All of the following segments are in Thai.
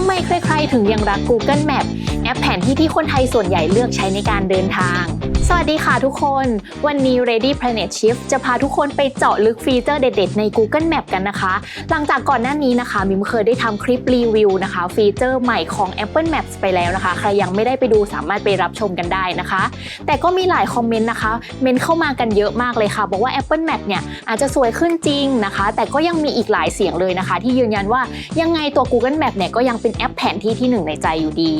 ำไมใครๆถึงยังรัก Google Map แอปแผนที่ที่คนไทยส่วนใหญ่เลือกใช้ในการเดินทาง สวัสดีค่ะทุกคน วันนี้ Ready Planet Shift จะพาทุกคนไปเจาะลึกฟีเจอร์เด็ด ๆ ใน Google Map กันนะคะ หลังจากก่อนหน้านี้นะคะ มิมเคยได้ทำคลิปรีวิวนะคะ ฟีเจอร์ใหม่ของ Apple Maps ไปแล้วนะคะ ใครยังไม่ได้ไปดูสามารถไปรับชมกันได้นะคะ แต่ก็มีหลายคอมเมนต์นะคะ เมนเข้ามากันเยอะมากเลยค่ะ บอกว่า Apple Map เนี่ยอาจจะสวยขึ้นจริงนะคะ แต่ก็ยังมีอีกหลายเสียงเลยนะคะ ที่ยืนยันว่ายังไงตัว Google Map เนี่ยก็ยังเป็นแอปแผนที่ที่หนึ่งในใจอยู่ดี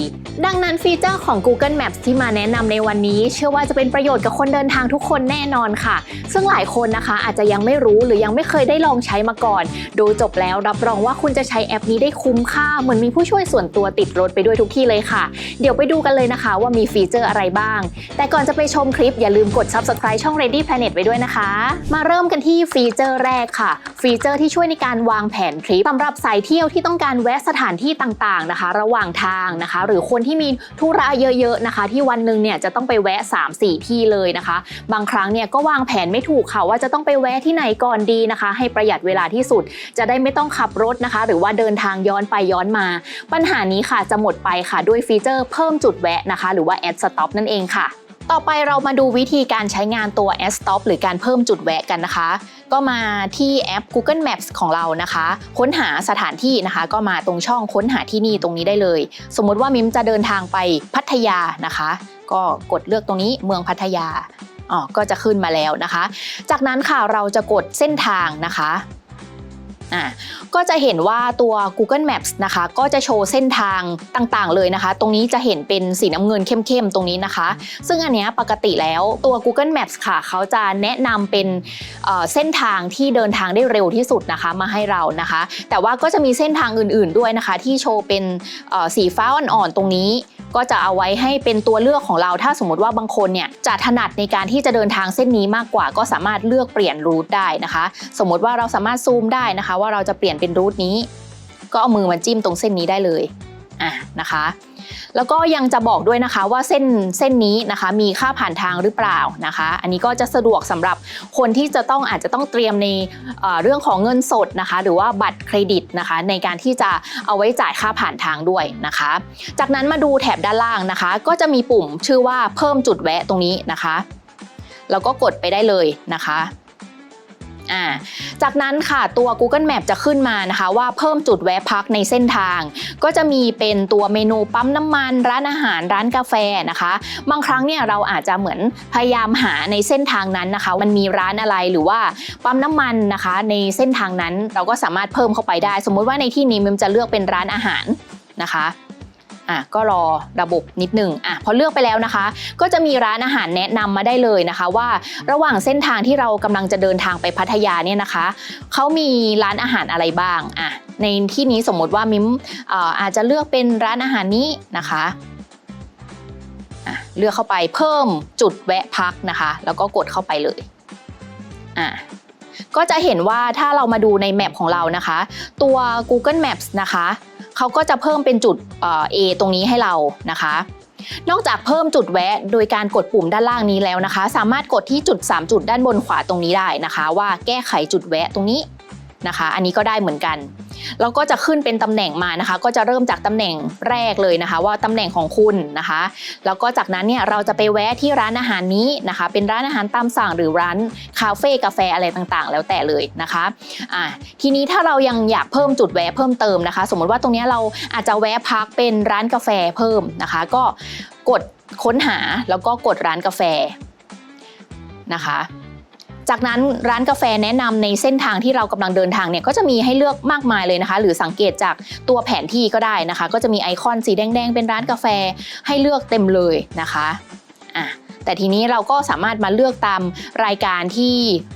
ดังนั้นฟีเจอร์ของ Google Maps ที่มาแนะนำในวันนี้ เชื่อว่าจะเป็นประโยชน์กับคนเดินทางทุกคนแน่นอนค่ะ ซึ่งหลายคนนะคะอาจจะยังไม่รู้หรือยังไม่เคยได้ลองใช้มาก่อน ดูจบแล้วรับรองว่าคุณจะใช้แอปนี้ได้คุ้มค่า เหมือนมีผู้ช่วยส่วนตัวติดรถไปด้วยทุกที่เลยค่ะ เดี๋ยวไปดูกันเลยนะคะว่ามีฟีเจอร์อะไรบ้าง แต่ก่อนจะไปชมคลิปอย่าลืมกด subscribe ช่อง Ready Planet ไว้ด้วยนะคะ มาเริ่มกันที่ฟีเจอร์แรกค่ะ ฟีเจอร์ที่ช่วยในการวางแผนทริปสำหรับสายเที่ยวที่ต้องการแวะสถานที่ต่างๆนะคะ ระหว่างทางนะคะ หรือคนที่มีธุระเยอะๆนะคะ ที่วันหนึ่งเนี่ยจะต้องไปแวะ4 ที่เลยนะคะ บางครั้งเนี่ยก็วางแผนไม่ถูกค่ะว่าจะต้องไปแวะที่ไหนก่อนดีนะคะ ให้ประหยัดเวลาที่สุด จะได้ไม่ต้องขับรถนะคะ หรือว่าเดินทางย้อนไปย้อนมา ปัญหานี้ค่ะจะหมดไปค่ะด้วยฟีเจอร์เพิ่มจุดแวะนะคะ หรือว่า add stop นั่นเองค่ะต่อไปเรามาดูวิธีการใช้งานตัว add stop หรือการเพิ่มจุดแวะกันนะคะ ก็มาที่แอป Google Maps ของเรานะคะ ค้นหาสถานที่นะคะ ก็มาตรงช่องค้นหาที่นี่ตรงนี้ได้เลย สมมติว่ามิมจะเดินทางไปพัทยานะคะ ก็กดเลือกตรงนี้เมืองพัทยาอ๋อก็จะขึ้นมาแล้วนะคะ จากนั้นค่ะเราจะกดเส้นทางนะคะอ่าก็จะเห็นว่าตัว Google Maps นะคะ ก็จะโชว์เส้นทางต่างๆ เลยนะคะ ตรงนี้จะเห็นเป็นสีน้ำเงินเข้มๆ ตรงนี้นะคะ ซึ่งอันเนี้ยปกติแล้วตัว Google Maps ค่ะ เขาจะแนะนำเป็นเเส้นทางที่เดินทางได้เร็วที่สุดนะคะมาให้เรานะคะ แต่ว่าก็จะมีเส้นทางอื่นๆด้วยนะคะ ที่โชว์เป็นสีฟ้าอ่อนๆ ตรงนี้ ก็จะเอาไว้ให้เป็นตัวเลือกของเรา ถ้าสมมติว่าบางคนเนี่ยจะถนัดในการที่จะเดินทางเส้นนี้มากกว่า ก็สามารถเลือกเปลี่ยนรูทได้นะคะ สมมติว่าเราสามารถซูมได้นะคะ ว่าเราจะเปลี่ยนเป็นรูทนี้ ก็เอามือมาจิ้มตรงเส้นนี้ได้เลยอะนะคะ แล้วก็ยังจะบอกด้วยนะคะว่าเส้นเส้นนี้นะคะมีค่าผ่านทางหรือเปล่านะคะ อันนี้ก็จะสะดวกสำหรับคนที่จะต้องอาจจะต้องเตรียมในเอ่อเรื่องของเงินสดนะคะ หรือว่าบัตรเครดิตนะคะ ในการที่จะเอาไว้จ่ายค่าผ่านทางด้วยนะคะ จากนั้นมาดูแถบด้านล่างนะคะ ก็จะมีปุ่มชื่อว่าเพิ่มจุดแวะตรงนี้นะคะ แล้วก็กดไปได้เลยนะคะ อ่าจากนั้นค่ะตัว Google Map จะขึ้นมานะคะ ว่าเพิ่มจุดแวะพักในเส้นทาง ก็จะมีเป็นตัวเมนูปั๊มน้ำมัน ร้านอาหารร้านกาแฟนะคะ บางครั้งเนี่ยเราอาจจะเหมือนพยายามหาในเส้นทางนั้นนะคะ มันมีร้านอะไรหรือว่าปั๊มน้ำมันนะคะ ในเส้นทางนั้นเราก็สามารถเพิ่มเข้าไปได้ สมมุติว่าในที่นี้มิมจะเลือกเป็นร้านอาหารนะคะ อะก็รอระบบนิดหนึ่งอะพอเลือกไปแล้วนะคะ ก็จะมีร้านอาหารแนะนำมาได้เลยนะคะ ว่าระหว่างเส้นทางที่เรากำลังจะเดินทางไปพัทยาเนี่ยนะคะเขามีร้านอาหารอะไรบ้างอะในที่นี้สมมติว่ามิมเอ่อาจจะเลือกเป็นร้านอาหารนี้นะคะอะเลือกเข้าไปเพิ่มจุดแวะพักนะคะ แล้วก็กดเข้าไปเลยอะก็จะเห็นว่าถ้าเรามาดูในแมปของเรานะคะ ตัว Google Maps นะคะ เขาก็จะเพิ่มเป็นจุดเอ่อ A ตรงนี้ให้เรานะคะ นอกจากเพิ่มจุดแวะโดยการกดปุ่มด้านล่างนี้แล้วนะคะ สามารถกดที่จุด 3 จุดด้านบนขวาตรงนี้ได้นะคะ ว่าแก้ไขจุดแวะตรงนี้นะคะ อันนี้ก็ได้เหมือนกัน แล้วก็จะขึ้นเป็นตำแหน่งมานะคะ ก็จะเริ่มจากตำแหน่งแรกเลยนะคะ ว่าตำแหน่งของคุณนะคะ แล้วก็จากนั้นเนี่ยเราจะไปแวะที่ร้านอาหารนี้นะคะ เป็นร้านอาหารตามสั่งหรือร้านคาเฟ่กาแฟอะไรต่างๆ แล้วแต่เลยนะคะอ่าทีนี้ถ้าเรายังอยากเพิ่มจุดแวะเพิ่มเติมนะคะ สมมติว่าตรงนี้เราอาจจะแวะพักเป็นร้านกาแฟเพิ่มนะคะ ก็กดค้นหาแล้วก็กดร้านกาแฟนะคะ จากนั้นร้านกาแฟแนะนำในเส้นทางที่เรากำลังเดินทางเนี่ยก็จะมีให้เลือกมากมายเลยนะคะ หรือสังเกตจากตัวแผนที่ก็ได้นะคะ ก็จะมีไอคอนสีแดง ๆ เป็นร้านกาแฟให้เลือกเต็มเลยนะคะอะแต่ทีนี้เราก็สามารถมาเลือกตามรายการที่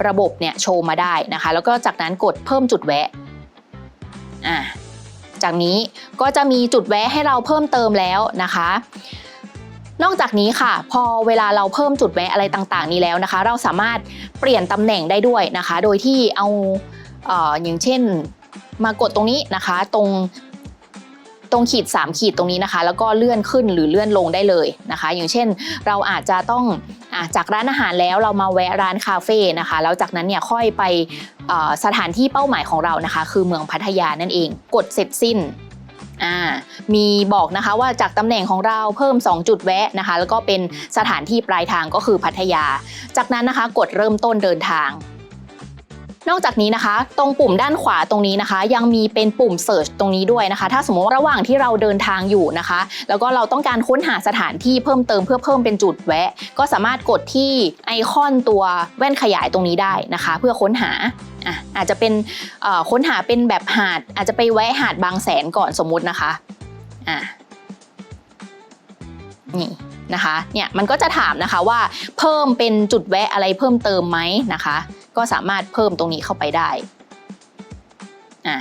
ระบบเนี่ยโชว์มาได้นะคะ แล้วก็จากนั้นกดเพิ่มจุดแวะอะจากนี้ก็จะมีจุดแวะให้เราเพิ่มเติมแล้วนะคะ นอกจากนี้ค่ะ พอเวลาเราเพิ่มจุดแวะอะไรต่างๆ นี้แล้วนะคะ เราสามารถเปลี่ยนตำแหน่งได้ด้วยนะคะ โดยที่เอาเอออย่างเช่นมากดตรงนี้นะคะ ตรงตรงขีด 3 ขีดตรงนี้นะคะ แล้วก็เลื่อนขึ้นหรือเลื่อนลงได้เลยนะคะ อย่างเช่น เราอาจจะต้องอาจากร้านอาหารแล้วเรามาแวะร้านคาเฟ่นะคะ แล้วจากนั้นเนี่ยค่อยไปสถานที่เป้าหมายของเรานะคะ คือเมืองพัทยานั่นเอง กดเสร็จสิ้น อ่ามีบอกนะคะว่าจากตำแหน่งของเราเพิ่ม 2 จุดแวะนะคะ แล้วก็เป็นสถานที่ปลายทางก็คือพัทยา จากนั้นนะคะกดเริ่มต้นเดินทางนอกจากนี้นะคะ ตรงปุ่มด้านขวาตรงนี้นะคะ ยังมีเป็นปุ่ม Search ตรงนี้ด้วยนะคะ ถ้าสมมติระหว่างที่เราเดินทางอยู่นะคะ แล้วก็เราต้องการค้นหาสถานที่เพิ่มเติมเพื่อเพิ่มเป็นจุดแวะ ก็สามารถกดที่ไอคอนตัวแว่นขยายตรงนี้ได้นะคะ เพื่อค้นหา อะอาจจะเป็นค้นหาเป็นแบบหาด อาจจะไปแวะหาดบางแสนก่อนสมมุตินะคะอะนี่นะคะเนี่ยมันก็จะถามนะคะว่าเพิ่มเป็นจุดแวะอะไรเพิ่มเติมไหมนะคะ ก็สามารถเพิ่มตรงนี้เข้าไปได้อ่า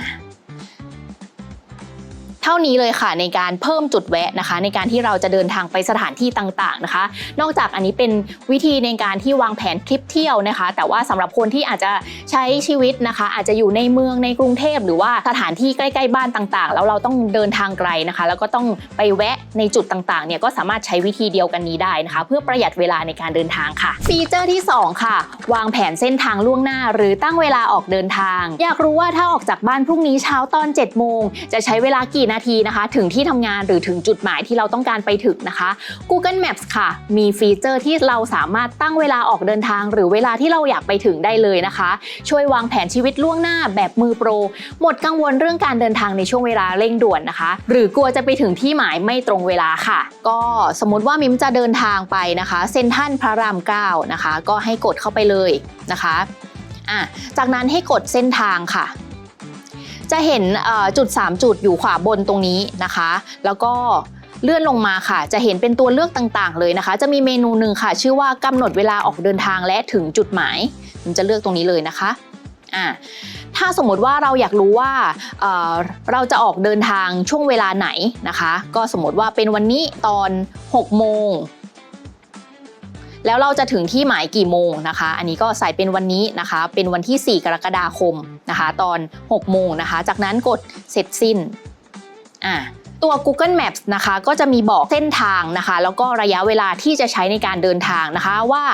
เท่านี้เลยค่ะในการเพิ่มจุดแวะนะคะ ในการที่เราจะเดินทางไปสถานที่ต่างๆนะคะ นอกจากอันนี้เป็นวิธีในการที่วางแผนทริปเที่ยวนะคะ แต่ว่าสำหรับคนที่อาจจะใช้ชีวิตนะคะ อาจจะอยู่ในเมืองในกรุงเทพหรือว่าสถานที่ใกล้ๆ บ้านต่างๆ แล้วเราต้องเดินทางไกลนะคะ แล้วก็ต้องไปแวะในจุดต่างๆเนี่ยก็สามารถใช้วิธีเดียวกันนี้ได้นะคะ เพื่อประหยัดเวลาในการเดินทางค่ะ ฟีเจอร์ที่ 2 ค่ะ วางแผนเส้นทางล่วงหน้า หรือตั้งเวลาออกเดินทาง อยากรู้ว่าถ้าออกจากบ้านพรุ่งนี้เช้าตอน7โมงจะใช้เวลากี่นาทีนะคะ ถึงที่ทำงานหรือถึงจุดหมายที่เราต้องการไปถึงนะคะ Google Maps ค่ะ มีฟีเจอร์ที่เราสามารถตั้งเวลาออกเดินทาง หรือเวลาที่เราอยากไปถึงได้เลยนะคะ ช่วยวางแผนชีวิตล่วงหน้าแบบมือโปร หมดกังวลเรื่องการเดินทางในช่วงเวลาเร่งด่วนนะคะ หรือกลัวจะไปถึงที่หมายไม่ตรงเวลาค่ะ ก็สมมติว่ามิมจะเดินทางไปนะคะเซนทันพระราม9นะคะ ก็ให้กดเข้าไปเลยนะคะอะจากนั้นให้กดเส้นทางค่ะ จะเห็นจุด 3 จุดอยู่ขวาบนตรงนี้นะคะ แล้วก็เลื่อนลงมาค่ะ จะเห็นเป็นตัวเลือกต่างๆ เลยนะคะ จะมีเมนูหนึ่งค่ะ ชื่อว่ากำหนดเวลาออกเดินทางและถึงจุดหมายผมจะเลือกตรงนี้เลยนะคะอ่าถ้าสมมติว่าเราอยากรู้ว่าเเราจะออกเดินทางช่วงเวลาไหนนะคะ ก็สมมติว่าเป็นวันนี้ตอน 6 โมง แล้วเราจะถึงที่หมายกี่โมงนะคะ อันนี้ก็ใส่เป็นวันนี้นะคะ เป็นวันที่ 4 กรกฎาคมนะคะ ตอน 6 โมงนะคะ จากนั้นกดเสร็จสิ้นอ่า ตัว Google Maps นะคะก็จะมีบอกเส้นทางนะคะ แล้วก็ระยะเวลาที่จะใช้ในการเดินทางนะคะ ว่า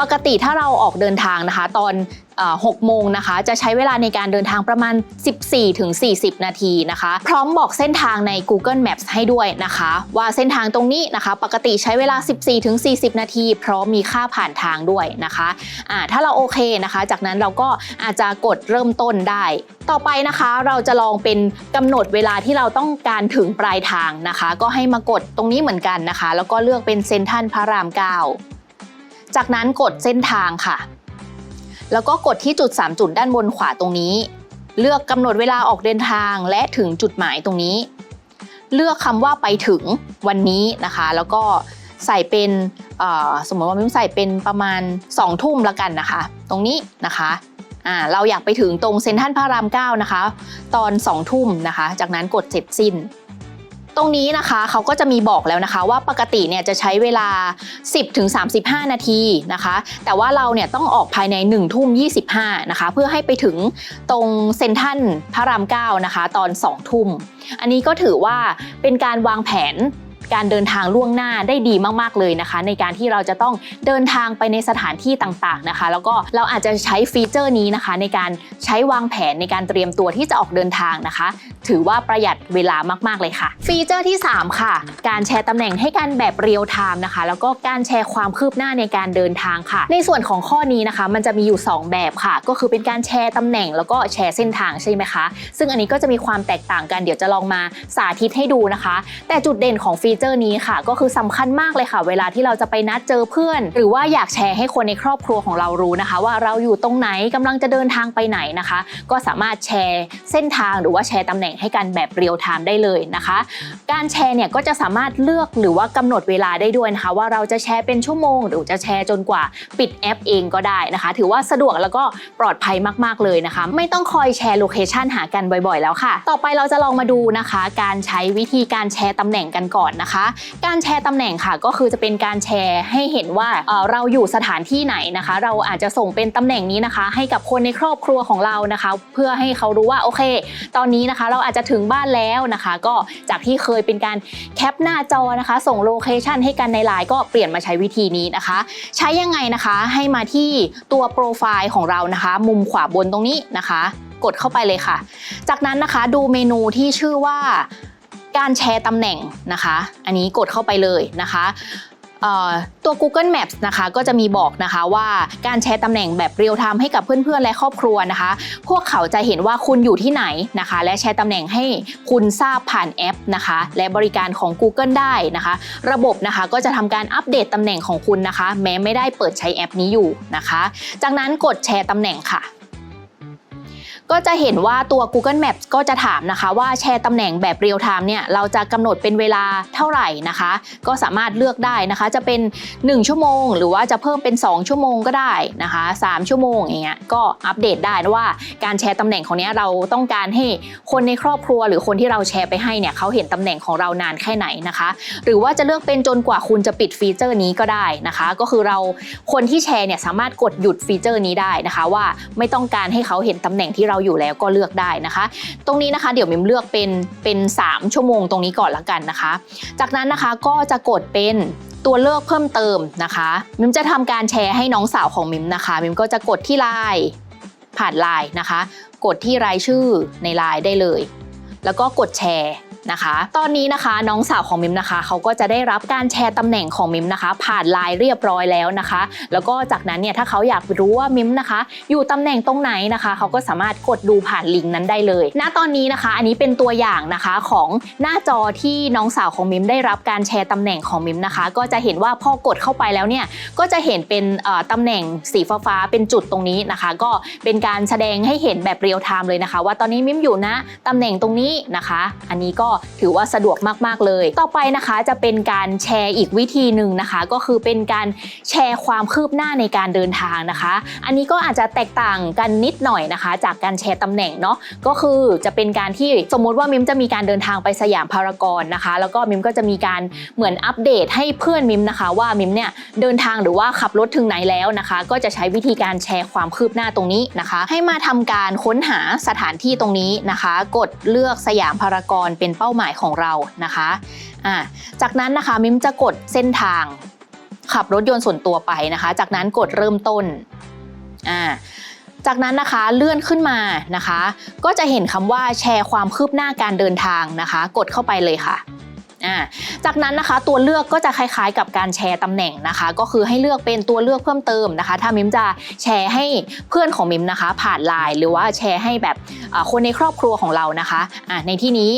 ปกติถ้าเราออกเดินทางนะคะ ตอน6โมงนะคะ จะใช้เวลาในการเดินทางประมาณ 14ถึง40 นาทีนะคะ พร้อมบอกเส้นทางใน Google Maps ให้ด้วยนะคะ ว่าเส้นทางตรงนี้นะคะ ปกติใช้เวลา 14ถึง40 นาที พร้อมมีค่าผ่านทางด้วยนะคะอ่าถ้าเราโอเคนะคะ จากนั้นเราก็อาจจะกดเริ่มต้นได้ ต่อไปนะคะเราจะลองเป็นกำหนดเวลาที่เราต้องการถึงปลายทางนะคะ ก็ให้มากดตรงนี้เหมือนกันนะคะ แล้วก็เลือกเป็นเซนทันพระราม 9 จากนั้นกดเส้นทางค่ะ แล้วก็กดที่จุด 3 จุดด้านบนขวาตรงนี้ เลือกกำหนดเวลาออกเดินทางและถึงจุดหมายตรงนี้ เลือกคำว่าไปถึงวันนี้นะคะ แล้วก็ใส่เป็นสมมติว่ามิมใส่เป็นประมาณ2ทุ่มละกันนะคะ ตรงนี้นะคะ อ่าเราอยากไปถึงตรงเซ็นทรัลพระราม9นะคะ ตอน2ทุ่มนะคะ จากนั้นกดเสร็จสิ้น ตรงนี้นะคะเขาก็จะมีบอกแล้วนะคะ ว่าปกติเนี่ยจะใช้เวลา 10ถึง35 นาทีนะคะ แต่ว่าเราเนี่ยต้องออกภายใน 1 ทุ่ม 25 นะคะ เพื่อให้ไปถึงตรงเซ็นทัลพระราม 9 นะคะ ตอน 2 ทุ่ม อันนี้ก็ถือว่าเป็นการวางแผน การเดินทางล่วงหน้าได้ดีมาก ๆ เลยนะคะ ในการที่เราจะต้องเดินทางไปในสถานที่ต่างๆนะคะ แล้วก็เราอาจจะใช้ฟีเจอร์นี้นะคะ ในการใช้วางแผนในการเตรียมตัวที่จะออกเดินทางนะคะ ถือว่าประหยัดเวลามากๆเลยค่ะ ฟีเจอร์ที่ 3 ค่ะ การแชร์ตำแหน่งให้กันแบบเรียลไทม์นะคะ แล้วก็การแชร์ความคืบหน้าในการเดินทางค่ะ ในส่วนของข้อนี้นะคะ มันจะมีอยู่ 2 แบบค่ะ ก็คือเป็นการแชร์ตำแหน่งแล้วก็แชร์เส้นทางใช่ไหมคะ ซึ่งอันนี้ก็จะมีความแตกต่างกันเดี๋ยวจะลองมาสาธิตให้ดูนะคะ แต่จุดเด่นของฟีเจอร์นี้ค่ะ ก็คือสำคัญมากเลยค่ะ เวลาที่เราจะไปนัดเจอเพื่อน หรือว่าอยากแชร์ให้คนในครอบครัวของเรารู้นะคะ ว่าเราอยู่ตรงไหนกำลังจะเดินทางไปไหนนะคะ ก็สามารถแชร์เส้นทางหรือว่าแชร์ตำแหน่งให้กันแบบเรียลไทม์ได้เลยนะคะ การแชร์เนี่ยก็จะสามารถเลือกหรือว่ากำหนดเวลาได้ด้วยนะคะ ว่าเราจะแชร์เป็นชั่วโมง หรือจะแชร์จนกว่าปิดแอปเองก็ได้นะคะ ถือว่าสะดวกแล้วก็ปลอดภัยมากๆเลยนะคะ ไม่ต้องคอยแชร์โลเคชันหากันบ่อยๆ แล้วค่ะ ต่อไปเราจะลองมาดูนะคะ การใช้วิธีการแชร์ตำแหน่งกันก่อนนะคะการแชร์ตำแหน่งค่ะก็คือจะเป็นการแชร์ให้เห็นว่าเอ่อเราอยู่สถานที่ไหนนะคะ เราอาจจะส่งเป็นตำแหน่งนี้นะคะ ให้กับคนในครอบครัวของเรานะคะ เพื่อให้เขารู้ว่าโอเค ตอนนี้นะคะเราอาจจะถึงบ้านแล้วนะคะ ก็จากที่เคยเป็นการแคปหน้าจอนะคะ ส่งโลเคชันให้กันในไลน์ก็เปลี่ยนมาใช้วิธีนี้นะคะ ใช้ยังไงนะคะให้มาที่ตัวโปรไฟล์ของเรานะคะ มุมขวาบนตรงนี้นะคะ กดเข้าไปเลยค่ะ จากนั้นนะคะดูเมนูที่ชื่อว่า การแชร์ตำแหน่งนะคะ อันนี้กดเข้าไปเลยนะคะตัว Google Maps นะคะก็จะมีบอกนะคะว่าการแชร์ตำแหน่งแบบเรียลไทม์ให้กับเพื่อนๆ และครอบครัวนะคะ พวกเขาจะเห็นว่าคุณอยู่ที่ไหนนะคะ และแชร์ตำแหน่งให้คุณทราบผ่านแอปนะคะ และบริการของ Google ได้นะคะ ระบบนะคะก็จะทำการอัปเดตตำแหน่งของคุณนะคะ แม้ไม่ได้เปิดใช้แอปนี้อยู่นะคะ จากนั้นกดแชร์ตำแหน่งค่ะ ก็จะเห็นว่าตัว Google Maps ก็จะถามนะคะว่าแชร์ตำแหน่งแบบเรียลไทม์เนี่ยเราจะกำหนดเป็นเวลาเท่าไหร่นะคะ ก็สามารถเลือกได้นะคะ จะเป็น 1 ชั่วโมง หรือว่าจะเพิ่มเป็น 2 ชั่วโมงก็ได้นะคะ 3 ชั่วโมงอย่างเงี้ยก็อัปเดตได้ว่าการแชร์ตำแหน่งของเนี้ยเราต้องการให้คนในครอบครัว หรือคนที่เราแชร์ไปให้เนี่ยเขาเห็นตำแหน่งของเรานานแค่ไหนนะคะ หรือว่าจะเลือกเป็นจนกว่าคุณจะปิดฟีเจอร์นี้ก็ได้นะคะ ก็คือเราคนที่แชร์เนี่ยสามารถกดหยุดฟีเจอร์นี้ได้นะคะ ว่าไม่ต้องการให้เขาเห็นตำแหน่งที่เราอยู่แล้วก็เลือกได้นะคะ ตรงนี้นะคะ เดี๋ยวมิมเลือกเป็นเป็น 3 ชั่วโมงตรงนี้ก่อนละกันนะคะ จากนั้นนะคะก็จะกดเป็นตัวเลือกเพิ่มเติมนะคะ มิมจะทำการแชร์ให้น้องสาวของมิมนะคะ มิมก็จะกดที่ไลน์ผ่านไลน์นะคะ กดที่รายชื่อในไลน์ได้เลย แล้วก็กดแชร์ นะคะ ตอนนี้นะคะน้องสาวของมิมนะคะเขาก็จะได้รับการแชร์ตำแหน่งของมิมนะคะ ผ่านไลน์เรียบร้อยแล้วนะคะ แล้วก็จากนั้นเนี่ยถ้าเขาอยากรู้ว่ามิมนะคะ อยู่ตำแหน่งตรงไหนนะคะเขาก็สามารถกดดูผ่านลิงก์นั้นได้เลยณตอนนี้นะคะ อันนี้เป็นตัวอย่างนะคะของหน้าจอที่น้องสาวของมิมได้รับการแชร์ตำแหน่งของมิมนะคะ ก็จะเห็นว่าพอกดเข้าไปแล้วเนี่ยก็จะเห็นเป็นเอ่อตำแหน่งสีฟ้าเป็นจุดตรงนี้นะคะ ก็เป็นการแสดงให้เห็นแบบเรียลไทม์เลยนะคะ ว่าตอนนี้มิมอยู่นะตำแหน่งตรงนี้นะคะ อันนี้ก็ถือว่าสะดวกมากๆเลย ต่อไปนะคะจะเป็นการแชร์อีกวิธีหนึ่งนะคะ ก็คือเป็นการแชร์ความคืบหน้าในการเดินทางนะคะ อันนี้ก็อาจจะแตกต่างกันนิดหน่อยนะคะ จากการแชร์ตำแหน่งเนาะก็คือจะเป็นการที่สมมุติว่ามิมจะมีการเดินทางไปสยามพารากอนนะคะ แล้วก็มิมก็จะมีการเหมือนอัปเดตให้เพื่อนมิมนะคะว่ามิมเนี่ยเดินทางหรือว่าขับรถถึงไหนแล้วนะคะ ก็จะใช้วิธีการแชร์ความคืบหน้าตรงนี้นะคะ ให้มาทำการค้นหาสถานที่ตรงนี้นะคะ กดเลือกสยามพารากอนเป็นเป้าหมายของเรานะคะอ่าจากนั้นนะคะมิมจะกดเส้นทางขับรถยนต์ส่วนตัวไปนะคะ จากนั้นกดเริ่มต้นอ่าจากนั้นนะคะเลื่อนขึ้นมานะคะ ก็จะเห็นคำว่าแชร์ความคืบหน้าการเดินทางนะคะ กดเข้าไปเลยค่ะจากนั้นนะคะตัวเลือกก็จะคล้ายๆ กับการแชร์ตำแหน่งนะคะ ก็คือให้เลือกเป็นตัวเลือกเพิ่มเติมนะคะ ถ้ามิมจะแชร์ให้เพื่อนของมิมนะคะ ผ่านไลน์หรือว่าแชร์ให้แบบคนในครอบครัวของเรานะคะอ่าในที่นี้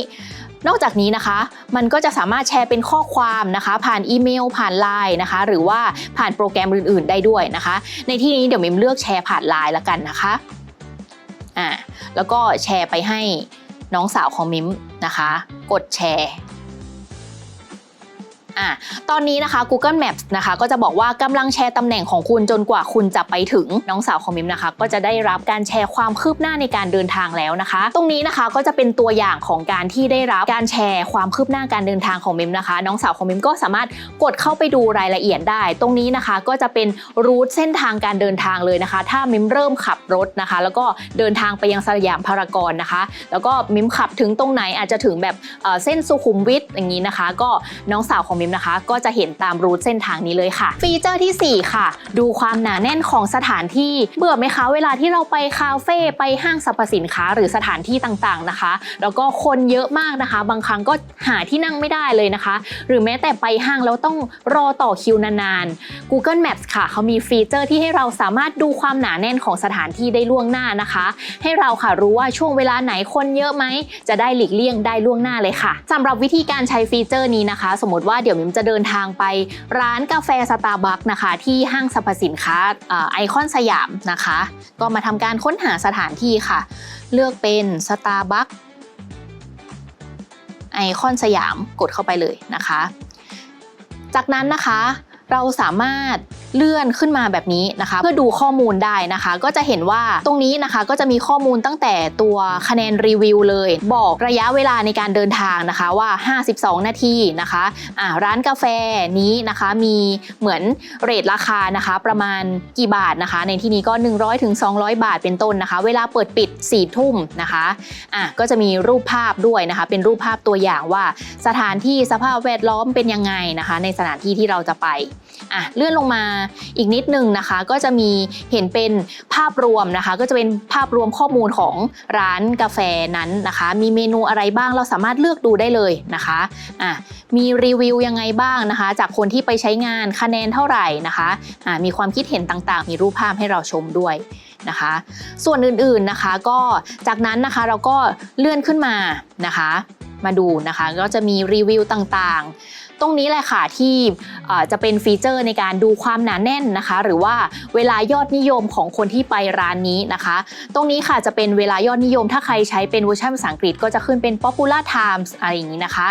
นอกจากนี้นะคะ มันก็จะสามารถแชร์เป็นข้อความนะคะ ผ่านอีเมล ผ่านไลน์นะคะ หรือว่าผ่านโปรแกรมอื่น ๆ ได้ด้วยนะคะ ในที่นี้เดี๋ยวมิมเลือกแชร์ผ่านไลน์ละกันนะคะอ่าแล้วก็แชร์ไปให้น้องสาวของมิมนะคะ กดแชร์ อะตอนนี้นะคะ Google Maps นะคะก็จะบอกว่ากำลังแชร์ตำแหน่งของคุณจนกว่าคุณจะไปถึงน้องสาวของมิมนะคะ ก็จะได้รับการแชร์ความคืบหน้าในการเดินทางแล้วนะคะ ตรงนี้นะคะก็จะเป็นตัวอย่างของการที่ได้รับการแชร์ความคืบหน้าการเดินทางของมิมนะคะ น้องสาวของมิมก็สามารถกดเข้าไปดูรายละเอียดได้ ตรงนี้นะคะก็จะเป็นรูทเส้นทางการเดินทางเลยนะคะ ถ้ามิมเริ่มขับรถนะคะ แล้วก็เดินทางไปยังสยามพารากอนนะคะ แล้วก็มิมขับถึงตรงไหนอาจจะถึงแบบเอ่อเส้นสุขุมวิทอย่างนี้นะคะ ก็น้องสาวของมิมนะคะ ก็จะเห็นตามรูทเส้นทางนี้เลยค่ะ ฟีเจอร์ทีสี่ 4 ค่ะ ดูความหนาแน่นของสถานที่เบื่อไหมคะ เวลาที่เราไปคาเฟ่ไปห้างสรรพสินค้า หรือสถานที่ต่างๆนะคะ แล้วก็คนเยอะมากนะคะ บางครั้งก็หาที่นั่งไม่ได้เลยนะคะ หรือแม้แต่ไปห้างแล้วต้องรอต่อคิวนานๆ Google Maps ค่ะเขามีฟีเจอร์ที่ให้เราสามารถดูความหนาแน่นของสถานที่ได้ล่วงหน้านะคะ ให้เราค่ะรู้ว่าช่วงเวลาไหนคนเยอะไหมจะได้หลีกเลี่ยงได้ล่วงหน้าเลยค่ะสำหรับวิธีการใช้ฟีเจอร์นี้นะคะ สมมติว่าเดี๋ยวี๋ยวมิมจะเดินทางไปร้านกาแฟสตาร์บัคนะคะ ที่ห้างสรรพสินค้าไอคอนสยามนะคะ ก็มาทำการค้นหาสถานที่ค่ะ เลือกเป็นสตาร์บัคไอคอนสยามกดเข้าไปเลยนะคะ จากนั้นนะคะ เราสามารถเลื่อนขึ้นมาแบบนี้นะคะ เพื่อดูข้อมูลได้นะคะ ก็จะเห็นว่าตรงนี้นะคะก็จะมีข้อมูลตั้งแต่ตัวคะแนนรีวิวเลย บอกระยะเวลาในการเดินทางนะคะว่า 52 นาทีนะคะอ่าร้านกาแฟนี้นะคะมีเหมือนเรทราคานะคะ ประมาณกี่บาทนะคะ ในที่นี้ก็ 100ถึง200 บาทเป็นต้นนะคะ เวลาเปิดปิด 4 ทุ่มนะคะะก็จะมีรูปภาพด้วยนะคะ เป็นรูปภาพตัวอย่างว่าสถานที่สภาพแวดล้อมเป็นยังไงนะคะ ในสถานที่ที่เราจะไปอะเลื่อนลงมาอีกนิดนึงนะคะ ก็จะมีเห็นเป็นภาพรวมนะคะ ก็จะเป็นภาพรวมข้อมูลของร้านกาแฟนั้นนะคะ มีเมนูอะไรบ้างเราสามารถเลือกดูได้เลยนะคะอะมีรีวิวยังไงบ้างนะคะ จากคนที่ไปใช้งานคะแนนเท่าไหร่นะคะอะมีความคิดเห็นต่างๆ มีรูปภาพให้เราชมด้วยนะคะ ส่วนอื่นๆนะคะก็จากนั้นนะคะเราก็เลื่อนขึ้นมานะคะ มาดูนะคะก็จะมีรีวิวต่างๆ ตรงนี้แหละค่ะที่จะเป็นฟีเจอร์ในการดูความหนาแน่นนะคะ หรือว่าเวลายอดนิยมของคนที่ไปร้านนี้นะคะ ตรงนี้ค่ะจะเป็นเวลายอดนิยม ถ้าใครใช้เป็นเวอร์ชันภาษาอังกฤษก็จะขึ้นเป็น popular times อะไรอย่างนี้นะคะ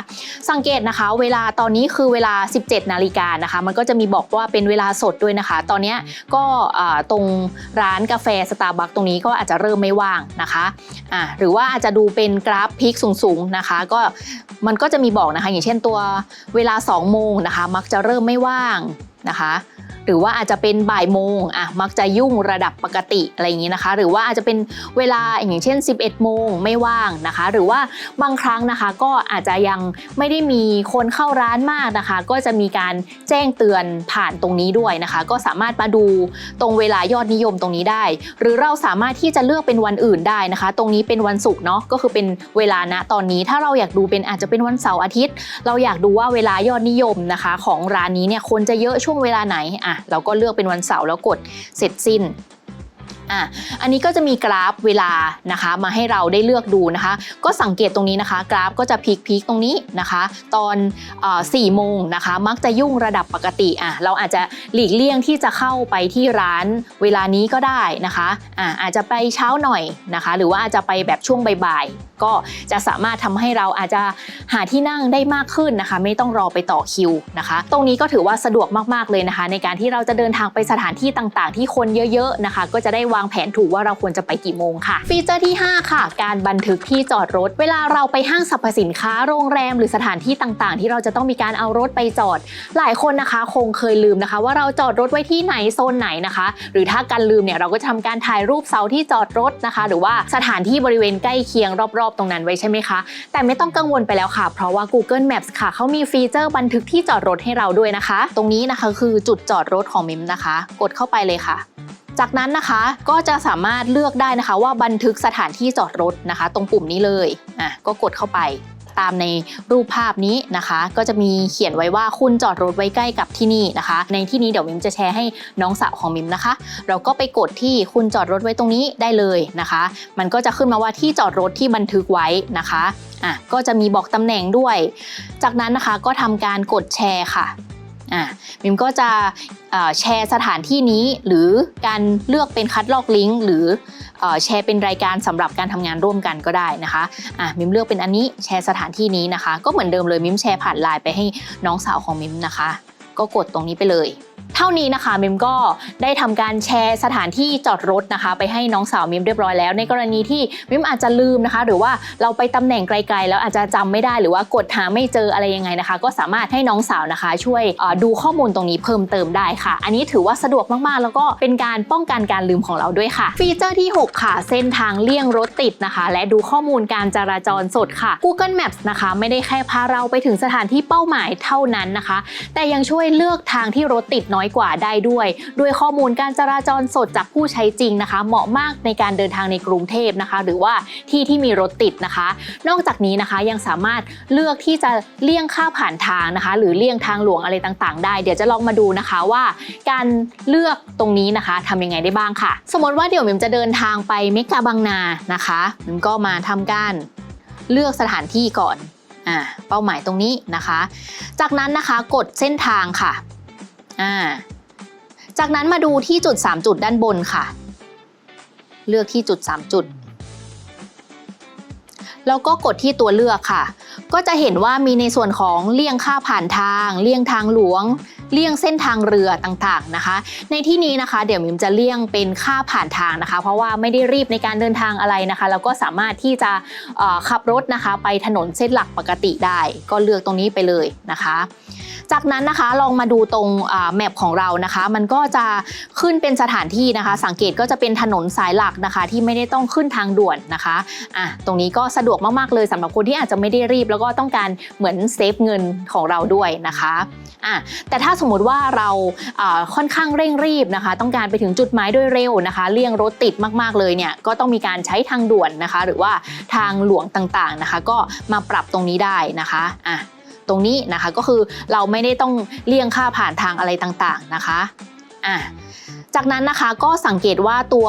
สังเกตนะคะ เวลาตอนนี้คือเวลา 17 นาฬิกานะคะ มันก็จะมีบอกว่าเป็นเวลาสดด้วยนะคะ ตอนนี้ก็ตรงร้านกาแฟสตาร์บัคตรงนี้ก็อาจจะเริ่มไม่ว่างนะคะอ่าหรือว่าอาจจะดูเป็นกราฟพีคสูงๆนะคะ ก็มันก็จะมีบอกนะคะ อย่างเช่นตัวเวลา2โมงนะคะ มักจะเริ่มไม่ว่างนะคะ หรือว่าอาจจะเป็นบ่ายโมงอะมักจะยุ่งระดับปกติอะไรอย่างนี้นะคะ หรือว่าอาจจะเป็นเวลาอย่างเช่น 11 โมงไม่ว่างนะคะ หรือว่าบางครั้งนะคะก็อาจจะยังไม่ได้มีคนเข้าร้านมากนะคะ ก็จะมีการแจ้งเตือนผ่านตรงนี้ด้วยนะคะ ก็สามารถมาดูตรงเวลายอดนิยมตรงนี้ได้ หรือเราสามารถที่จะเลือกเป็นวันอื่นได้นะคะ ตรงนี้เป็นวันศุกร์เนาะก็คือเป็นเวลาณตอนนี้ถ้าเราอยากดูเป็นอาจจะเป็นวันเสาร์อาทิตย์ เราอยากดูว่าเวลายอดนิยมนะคะ ของร้านนี้เนี่ยคนจะเยอะชช่วงเวลาไหนอะเราก็เลือกเป็นวันเสาร์แล้วกดเสร็จสิ้น อะอันนี้ก็จะมีกราฟเวลานะคะ มาให้เราได้เลือกดูนะคะ ก็สังเกตตรงนี้นะคะ กราฟก็จะพีคพีคตรงนี้นะคะ ตอนสี่โมงนะคะ มักจะยุ่งระดับปกติอะเราอาจจะหลีกเลี่ยงที่จะเข้าไปที่ร้านเวลานี้ก็ได้นะคะอะอาจจะไปเช้าหน่อยนะคะ หรือว่าอาจจะไปแบบช่วงบ่ายๆก็จะสามารถทำให้เราอาจจะหาที่นั่งได้มากขึ้นนะคะ ไม่ต้องรอไปต่อคิวนะคะ ตรงนี้ก็ถือว่าสะดวกมากๆเลยนะคะ ในการที่เราจะเดินทางไปสถานที่ต่างๆ ที่คนเยอะๆนะคะ ก็จะได้วางแผนถูกว่าเราควรจะไปกี่โมงค่ะ ฟีเจอร์ที่ 5 ค่ะ การบันทึกที่จอดรถ เวลาเราไปห้างสรรพสินค้าโรงแรม หรือสถานที่ต่างๆ ที่เราจะต้องมีการเอารถไปจอด หลายคนนะคะ คงเคยลืมนะคะ ว่าเราจอดรถไว้ที่ไหนโซนไหนนะคะ หรือถ้าการลืมเนี่ยเราก็จะทำการถ่ายรูปเสาที่จอดรถนะคะ หรือว่าสถานที่บริเวณใกล้เคียงรอบๆ ตรงนั้นไว้ใช่ไหมคะ แต่ไม่ต้องกังวลไปแล้วค่ะ เพราะว่า Google Maps ค่ะเขามีฟีเจอร์บันทึกที่จอดรถให้เราด้วยนะคะ ตรงนี้นะคะคือจุดจอดรถของมิมนะคะ กดเข้าไปเลยค่ะจากนั้นนะคะก็จะสามารถเลือกได้นะคะ ว่าบันทึกสถานที่จอดรถนะคะ ตรงปุ่มนี้เลยอะก็กดเข้าไปตามในรูปภาพนี้นะคะ ก็จะมีเขียนไว้ว่าคุณจอดรถไว้ใกล้กับที่นี่นะคะ ในที่นี้เดี๋ยวมิมจะแชร์ให้น้องสาวของมิมนะคะ เราก็ไปกดที่คุณจอดรถไว้ตรงนี้ได้เลยนะคะ มันก็จะขึ้นมาว่าที่จอดรถที่บันทึกไว้นะคะอะก็จะมีบอกตำแหน่งด้วย จากนั้นนะคะก็ทำการกดแชร์ค่ะ อะมิมก็จะแชร์สถานที่นี้หรือการเลือกเป็นคัดลอกลิงก์หรือแชร์เป็นรายการสำหรับการทำงานร่วมกันก็ได้นะคะอะมิมเลือกเป็นอันนี้แชร์สถานที่นี้นะคะ ก็เหมือนเดิมเลยมิมแชร์ผ่านไลน์ไปให้น้องสาวของมิมนะคะ ก็กดตรงนี้ไปเลย เท่านี้นะคะมิมก็ได้ทำการแชร์สถานที่จอดรถนะคะ ไปให้น้องสาวมิมเรียบร้อยแล้ว ในกรณีที่มิมอาจจะลืมนะคะ หรือว่าเราไปตำแหน่งไกล ๆ แล้วอาจจะจำไม่ได้หรือว่ากดหาไม่เจออะไรยังไงนะคะ ก็สามารถให้น้องสาวนะคะ ช่วยดูข้อมูลตรงนี้เพิ่มเติมได้ค่ะ อันนี้ถือว่าสะดวกมากๆ แล้วก็เป็นการป้องกันการลืมของเราด้วยค่ะ ฟีเจอร์ที่ 6 ค่ะ เส้นทางเลี่ยงรถติดนะคะ และดูข้อมูลการจราจรสดค่ะ Google Maps นะคะไม่ได้แค่พาเราไปถึงสถานที่เป้าหมายเท่านั้นนะคะ แต่ยังช่วยเลือกทางที่รถติดน้อย้อยกว่าได้ด้วย ด้วยข้อมูลการจราจรสดจากผู้ใช้จริงนะคะ เหมาะมากในการเดินทางในกรุงเทพนะคะ หรือว่าที่ที่มีรถติดนะคะ นอกจากนี้นะคะยังสามารถเลือกที่จะเลี่ยงค่าผ่านทางนะคะ หรือเลี่ยงทางหลวงอะไรต่างๆ ได้ เดี๋ยวจะลองมาดูนะคะว่า การเลือกตรงนี้นะคะทำยังไงได้บ้างค่ะ สมมติว่าเดี๋ยวมิมจะเดินทางไปเมกาบางนานะคะมิมก็มาทำการเลือกสถานที่ก่อนอ่าเป้าหมายตรงนี้นะคะ จากนั้นนะคะกดเส้นทางค่ะ อ่า จากนั้นมาดูที่จุด 3 จุดด้านบนค่ะ เลือกที่จุด 3 จุด แล้วก็กดที่ตัวเลือกค่ะ ก็จะเห็นว่ามีในส่วนของเลี่ยงค่าผ่านทาง เลี่ยงทางหลวง เลี่ยงเส้นทางเรือต่างๆนะคะ ในที่นี้นะคะเดี๋ยวมิมจะเลี่ยงเป็นค่าผ่านทางนะคะ เพราะว่าไม่ได้รีบในการเดินทางอะไรนะคะ แล้วก็สามารถที่จะขับรถนะคะ ไปถนนเส้นหลักปกติได้ ก็เลือกตรงนี้ไปเลยนะคะ จากนั้นนะคะลองมาดูตรงแมปของเรานะคะ มันก็จะขึ้นเป็นสถานที่นะคะ สังเกตก็จะเป็นถนนสายหลักนะคะ ที่ไม่ได้ต้องขึ้นทางด่วนนะคะอะตรงนี้ก็สะดวกมากๆเลยสำหรับคนที่อาจจะไม่ได้รีบ แล้วก็ต้องการเหมือนเซฟเงินของเราด้วยนะคะอะแต่ถ้าสมมติว่าเราอ่าค่อนข้างเร่งรีบนะคะ ต้องการไปถึงจุดหมายโดยเร็วนะคะ เลี่ยงรถติดมากๆเลยเนี่ยก็ต้องมีการใช้ทางด่วนนะคะ หรือว่าทางหลวงต่างๆนะคะ ก็มาปรับตรงนี้ได้นะคะอะตรงนี้นะคะก็คือเราไม่ได้ต้องเลี่ยงค่าผ่านทางอะไรต่างๆนะคะอะ จากนั้นนะคะก็สังเกตว่าตัว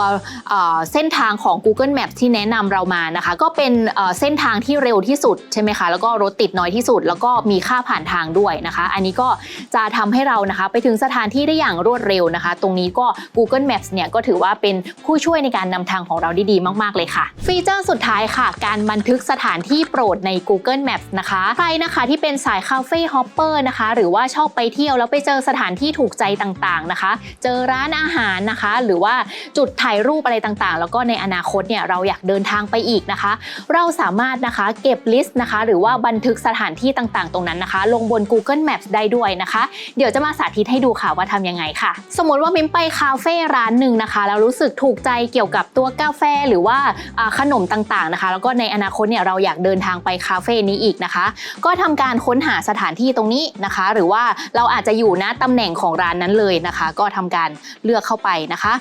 เส้นทางของ Google Map ที่แนะนำเรามานะคะ ก็เป็นเอ่อเส้นทางที่เร็วที่สุดใช่ไหมคะแล้วก็รถติดน้อยที่สุด แล้วก็มีค่าผ่านทางด้วยนะคะ อันนี้ก็จะทำให้เรานะคะ ไปถึงสถานที่ได้อย่างรวดเร็วนะคะ ตรงนี้ก็ Google Maps เนี่ยก็ถือว่าเป็นผู้ช่วยในการนำทางของเราได้ดีมาก ๆ เลยค่ะ ฟีเจอร์สุดท้ายค่ะ การบันทึกสถานที่โปรดใน Google Maps นะคะใครนะคะที่เป็นสายคาเฟ่ฮอปเปอร์นะคะหรือว่าชอบไปเที่ยวแล้วไปเจอสถานที่ถูกใจต่างๆนะคะ เจอร้านอาหารนะคะ หรือว่าจุดถ่ายรูปอะไรต่างๆ แล้วก็ในอนาคตเนี่ยเราอยากเดินทางไปอีกนะคะ เราสามารถนะคะเก็บลิสต์นะคะ หรือว่าบันทึกสถานที่ต่างๆ ตรงนั้นนะคะ ลงบน Google Maps ได้ด้วยนะคะ เดี๋ยวจะมาสาธิตให้ดูค่ะว่าทำยังไงค่ะ สมมติว่ามิมไปคาเฟ่ร้านหนึ่งนะคะแล้วรู้สึกถูกใจเกี่ยวกับตัวกาแฟหรือว่าอ่าขนมต่างๆนะคะ แล้วก็ในอนาคตเนี่ยเราอยากเดินทางไปคาเฟ่นี้อีกนะคะ ก็ทำการค้นหาสถานที่ตรงนี้นะคะ หรือว่าเราอาจจะอยู่ณตำแหน่งของร้านนั้นเลยนะคะ ก็ทำการเลือกเข้าไปนะคะ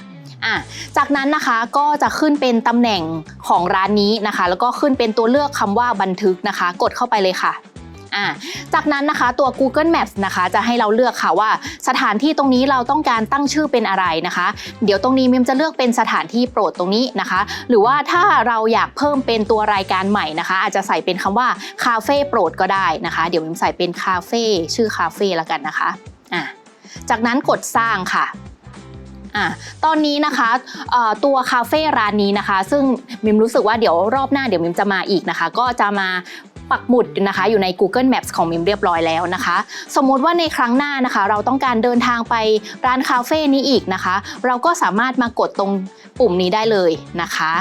อะจากนั้นนะคะก็จะขึ้นเป็นตำแหน่งของร้านนี้นะคะ แล้วก็ขึ้นเป็นตัวเลือกคำว่าบันทึกนะคะ กดเข้าไปเลยค่ะอ่าจากนั้นนะคะตัว Google Maps นะคะจะให้เราเลือกค่ะว่าสถานที่ตรงนี้เราต้องการตั้งชื่อเป็นอะไรนะคะ เดี๋ยวตรงนี้มิมจะเลือกเป็นสถานที่โปรดตรงนี้นะคะ หรือว่าถ้าเราอยากเพิ่มเป็นตัวรายการใหม่นะคะ อาจจะใส่เป็นคำว่าคาเฟ่โปรดก็ได้นะคะ เดี๋ยวมิมใส่เป็นคาเฟ่ชื่อคาเฟ่ละกันนะคะอ่าจากนั้นกดสร้างค่ะ อะตอนนี้นะคะตัวคาเฟ่ร้านนี้นะคะ ซึ่งมิมรู้สึกว่าเดี๋ยวรอบหน้าเดี๋ยวมิมจะมาอีกนะคะ ก็จะมาปักหมุดนะคะอยู่ใน Google Maps ของมิมเรียบร้อยแล้วนะคะ สมมุติว่าในครั้งหน้านะคะ เราต้องการเดินทางไปร้านคาเฟ่นี้อีกนะคะ เราก็สามารถมากดตรงปุ่มนี้ได้เลยนะคะ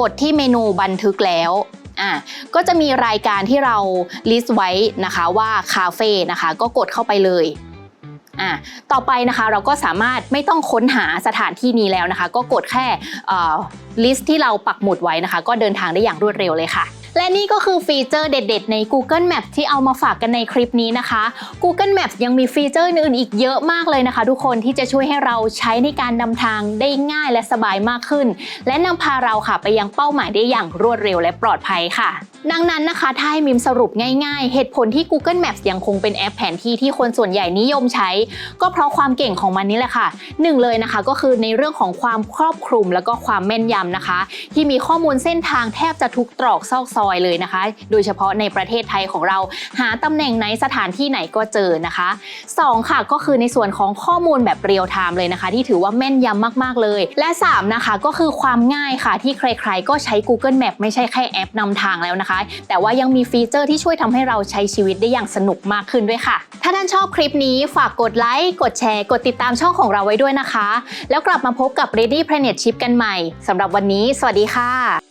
กดที่เมนูบันทึกแล้วอะก็จะมีรายการที่เราลิสต์ไว้นะคะว่าคาเฟ่นะคะ ก็กดเข้าไปเลย อะต่อไปนะคะเราก็สามารถไม่ต้องค้นหาสถานที่นี้แล้วนะคะ ก็กดแค่ลิสต์ที่เราปักหมุดไว้นะคะ ก็เดินทางได้อย่างรวดเร็วเลยค่ะและนี่ก็คือฟีเจอร์เด็ด ๆ ใน Google Maps ที่เอามาฝากกันในคลิปนี้นะคะ Google Maps ยังมีฟีเจอร์อื่นอีกเยอะมากเลยนะคะ ทุกคนที่จะช่วยให้เราใช้ในการนำทางได้ง่ายและสบายมากขึ้น และนำพาเราค่ะไปยังเป้าหมายได้อย่างรวดเร็วและปลอดภัยค่ะดังนั้นนะคะ ถ้าให้มิมสรุปง่ายๆ เหตุผลที่ Google Maps ยังคงเป็นแอปแผนที่ที่คนส่วนใหญ่นิยมใช้ ก็เพราะความเก่งของมันนี่แหละค่ะหนึ่งเลยนะคะก็คือในเรื่องของความครอบคลุมแล้วก็ความแม่นยำนะคะ ที่มีข้อมูลเส้นทางแทบจะทุกตรอกซอกซอยเลยนะคะ โดยเฉพาะในประเทศไทยของเรา หาตำแหน่งไหนสถานที่ไหนก็เจอนะคะสองค่ะก็คือในส่วนของข้อมูลแบบเรียลไทม์เลยนะคะ ที่ถือว่าแม่นยำมากๆเลย และสามนะคะก็คือความง่ายค่ะที่ใครๆก็ใช้ Google Map ไม่ใช่แค่แอปนำทางแล้วนะคะแต่ว่ายังมีฟีเจอร์ที่ช่วยทำให้เราใช้ชีวิตได้อย่างสนุกมากขึ้นด้วยค่ะ ถ้าท่านชอบคลิปนี้ฝากกดไลค์กดแชร์ กดติดตามช่องของเราไว้ด้วยนะคะ แล้วกลับมาพบกับ Ready Planet Ship กันใหม่สำหรับวันนี้ สวัสดีค่ะ